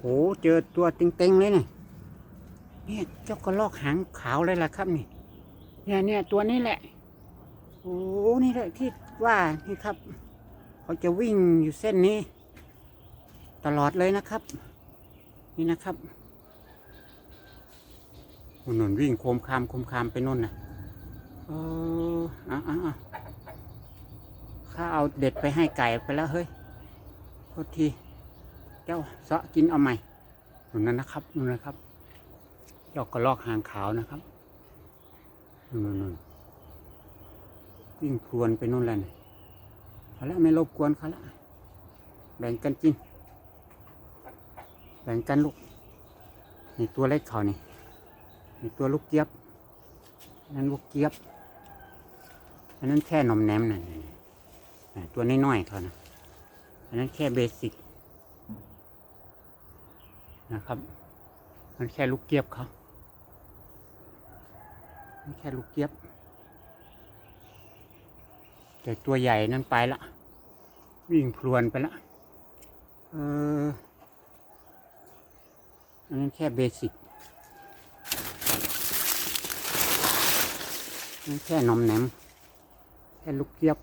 โหเจอตัวเต็งๆเลยเนี่เนี่ยเจ้ากระลอกหางขาวเลยล่ะครับนี่ เนี่ยเนี่ยตัวนี้แหละ โอ้นี่แหละที่ว่านี่ครับ เขาจะวิ่งอยู่เส้นนี้ ตลอดเลยนะครับ นี่นะครับโอ้นนวิ่งโคมคามโคมคามไปนู่นนะเออเอะอะอะข้าเอาเด็ดไปให้ไก่ไปแล้วเฮ้ยโทษที จ้าเสาะกินเอาใหม่นู่นนั่นนะครับนู่นนะครับเจ้ากระลอกหางขาวนะครับนู่นนู่นวิ่งพรวนไปนู่นแล้วเนี่ยเอาละไม่รบกวนเขาละแบ่งกันกินแบ่งกันลูกนี่ตัวเล็กเขานี่นี่ตัวลูกเจี๊ยบอันนั่นลูกเจี๊ยบอันนั้นแค่นมแนมน่ะนี่นี่ตัวน้อยๆเขานะอันนั้นแค่เบสิก นะครับ มันแค่ลูกเจี๊ยบเขามันแค่ลูกเจี๊ยบ แต่ตัวใหญ่นั้นไปละ วิ่งพรวนไปละเอออันนั้นแค่เบสิกนั่นแค่นมแหนมแค่ลูกเกียบ